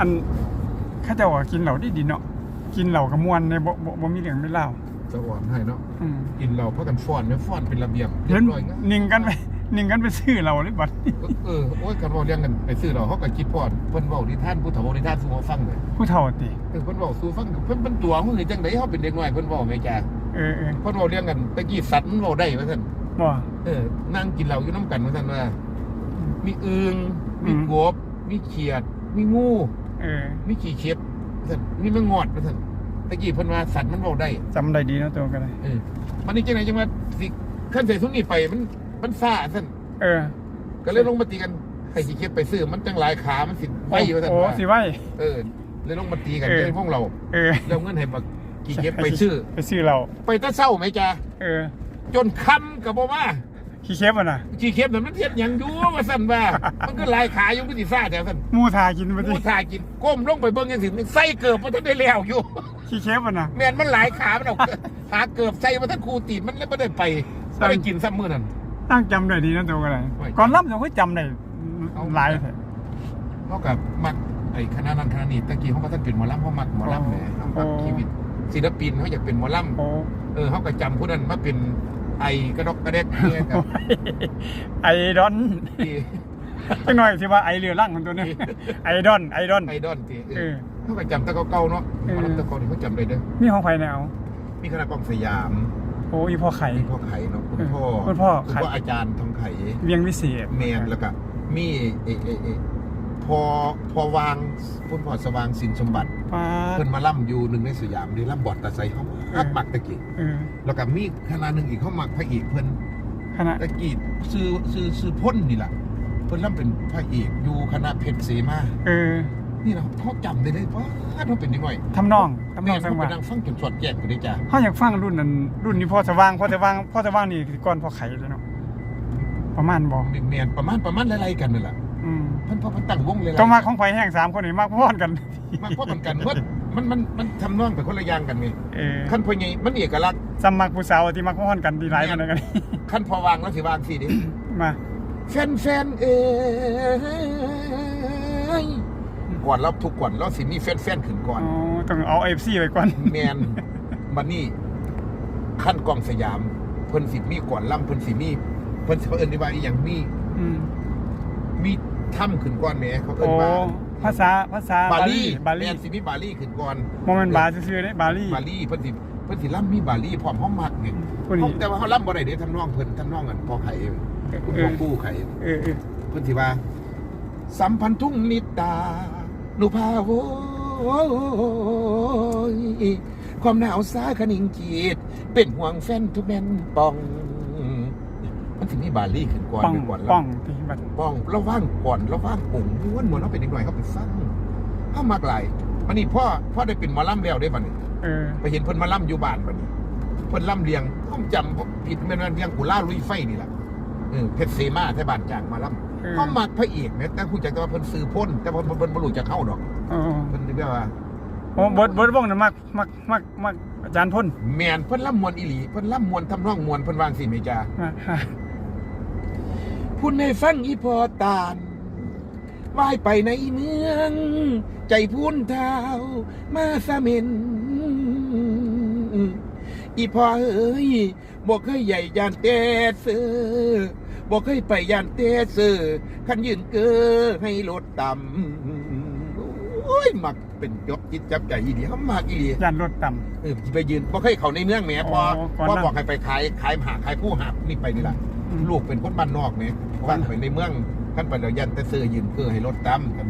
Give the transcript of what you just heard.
อันเข้าเจ้าว่ากินเหล่าดีดีๆเนาะกินเหล่ากับมวนในบ่บ่บ่มีเรื่องไม่เล่าสะอ่อนให้เนาะอืมกินเราเพราะกันฟ้อนเนี่ยฟ้อนเป็นระเบียบเรีเห็ยนบร้อยงามนิ่งกันไปนิ่งกันไปซื้อเราเลยบัดนี้เออโอ้ยกันเว่าเรื่องกันไปซื้อเราเขาก็คิดพอดเพิ่นเว้านิทานผู้เฒ่าเว้านิทานสู่เราฟังเลยผู้เฒ่าติเออเพิ่นเว้าสู่ฟังเพิ่นเป็นตัวเพิ่นจังได๋เฮาเป็นเด็กน้อยเพิ่นเว้าแม่จ้าเออเออเพิ่นเว้าเรื่องกันตะกี้สัตว์มันเว้าได้ว่าซั่น บ่ เออนั่งกินเหล้าอยู่น้ำกันว่าซั่นว่า มีอึงมีกบมีเขียด มีงู เออมีขี้เข็บว่าซั่นมีแมงงอดว่าซั่นตะกี้เพิ่นว่าสัตว์มันเว้าได้จำได้ดีเนาะตัวกันเลยเออมันนี่จังไหนจังว่าสิขั้นใส่สุนนี่ไปมันมันซ่าซั่นเออ ก็เลยลงมาตีกันให้ขี้เข็บไปซื้อมันจังหลายขา มันสิไว้ว่าซั่นโอ้ว่าสิไว้เออเลยลงมาตีกันเออในห้องเราเออแล้วเงินให้บักขี้เข็บไปซื้อไปซื้อเรา ไปแตะเช้าไหมจ้าเออ จนคำกับบ่มา ขี้เคฟอะนะขี้เข็บนั่นมันเทียดหยังอยู่ว่าซั่นว่า มันก็หลายขาอยู่ก็สิซ่าแถวซั่นหมูทากินไปดิผู้ทากินก้มลงไปเบิ่งยังสิใส่เกือบมันทันได้แล้วอยู่ ขี้เคฟอะนะ แม่นมันหลายขา มันเอาขาเกือบใส่มาทั้งคูตีนมันเลยไม่ได้ไปไม่ได้กินซ้ำมื้อนั้น ตั้งจำได้ดีนะตัวกันเลยไม่ก่อนรับเราก็จำได้เอา หลายแท้เท่ากับมักไอ้คณะนั้นคณะนี้ตะกี้เขาก็ท่านเป็นหมอลำเขามักหมอลำเนี่ยเขามักชีวิตศิลปินเขาอยากเป็นหมอลโอ้ำเออเขาก็จำผู้นั้นมาเป็น ไอกระดกกระเด็กเนี่ยกับไอดอนที่จังหน่อยที่ว่าไอเรือล่างของตัวนี้ไอดอนไอดอนไอดอนที่เอเอออเขาก็จำแตะเก่าๆเนาะหมอลำแตะเก่านี่เขาจำได้เด้อนี่ของไฟแนวมีคณะกองสยามโอ้อีพ่อไข่มีพ่อไข่เนาะคุณพ่อคุณพ่อคุณไข่พ่ออาจารย์ทองไข่เวียงวิเศษแมนแล้วก็มีเอเอเอ พอพอวางคุณพ่อสว่างสินสมบัติป้าด เพิ่นมาล่ำอยู่หนึ่งในสยามได้ล่ำบอดตะไซเขาฮักมักตะกี้เออแล้วก็มีคณะหนึ่งอีกเขามักพระเอกเพิ่นคณะตะกี้ซื้อซื้อซื้อพ่นนี่แหละเพิ่นล่ำเป็นพระเอกอยู่คณะเพชรเสมาเออนี่นะเขาจำได้เลยว่าเขาเป็นยังไงทำนองทำนแม่องเขาสังไปวานั่งฟังจนสอดแยกกันเลยจ้าเขาอยากฟังรุ่นนั้นรุ่นนี้พ่อสว่างพ่อสว่างพ่อสว่างนี่ก่อนพ่อไข่เลยเนาะประมาณบ่แมนประมาณประมาณไล่ๆกันนั่นแหละ อืมเพิ่นพอเพิ่นตั้งวงเลยก็มาของไฟแห้งสามคนนี่มากพอดกันมากพอกันกันเพิ่นมันมันมันทำนองเป็นคนละอย่างกันไงเออขั้นพอไงมันเอกลักษณ์สมัครผู้สาวที่มักพอดกันดีหลายมันกันขั้นพอวางแล้วสิวางสิดิมาแฟนแฟนๆเอ้ยก่อนเราทุกก่อนเราสิมีแฟนแฟนๆขึ้นก่อนอ๋อต้องเอาเอฟซีไปก่อนแมนมันนี่ขั้นกองสยามเพิ่นสิมีก่อนล่ำเพิ่นสิมีเพิ่นสิเอิ้นได้ว่าอีหยังมีอืมมี ถ้ำขึ้นก่อนแหมเขาเอิ้โอ้นว่าภาษาภาษาบาลีบาลีแม่นสิมีบาลีขึ้นก่อนโมเมนต์บาซื่อๆเด้บาลี บาลีเพิ่นสิเพิ่นสิล่ำมีบาลีพร้อมห้องมักนี่คนนี้ แต่ว่าเขาล่ำบ่ได้เด้ทำนองเพิ่นทำนองกันพอไข่เองคุณพ่อกู้ไข่เออเออเพิ่นสิว่า สัมพันธ์ทุ่งนิตา นุภาโวยความหนาวสาขนิ่งจีดเป็นห่วงแฟนทุกแม่นปองมัน สิมีบาลีขึ้นก่อนป้องเป็นก่อนป้องที่บัดป้องแล้วว่างก่อนแล้วว่างปุ่งม้วนม้วนเขาเป็นอีกหน่อยเขาไปฟังเขามากหลายวันนี้พ่อพ่อได้เป็นหมอลำแล้วได้บัดนี้เออไปเห็นเพิ่นมาล่ำอยู่บ้านบัดนี้เพิ่นล่ำเลียงผมจำผิดแม่นว่าเลียงกุล่าลุยไฟนี่แหละเออเพชรเสมาไทบ้านจ้างมาล่ำเออเขามักพระเอกนะแต่ผู้จักแต่ว่าเพิ่นซื้อพ่นแต่เพิ่นเพิ่นบ่รู้จักเข้าดอกอ๋อเพิ่นเรียกว่าโอ้บทบทบ้องน่ะมักมักมักมักอาจารย์พ่นแมนเพิ่นล่ำมวนอีหลีเพิ่นล่ำมวนทำนองมวนเพิ่นวางสิเมจา มาฮะพูดให้ฟังอีพอตาลว่ายไปในเมือง ใจพูนเท้ามาสะเมนอีพอเอ้ยบอกเคยใหญ่ยานเตเสือบอกเคยไปยานเตเสือขันยืนเกอให้รถต่ำ อ้ยมักเป็นยกจิตจับใจอีดีเขามากอีดียานรถต่เออไปยืนบอกให้เขาในเมืองแหมพออ๋อก่อนพอนั้นบอกให้ไปขายขายหาขายผู้หาบนี่ไปนี่แหละำอืมลูกเป็นคนบ้านนอกเนี่ยว่างไปในเมืองขั้นไปเดี๋ยวยันแต่เสื้อยืนเพื่อให้รถตามกัน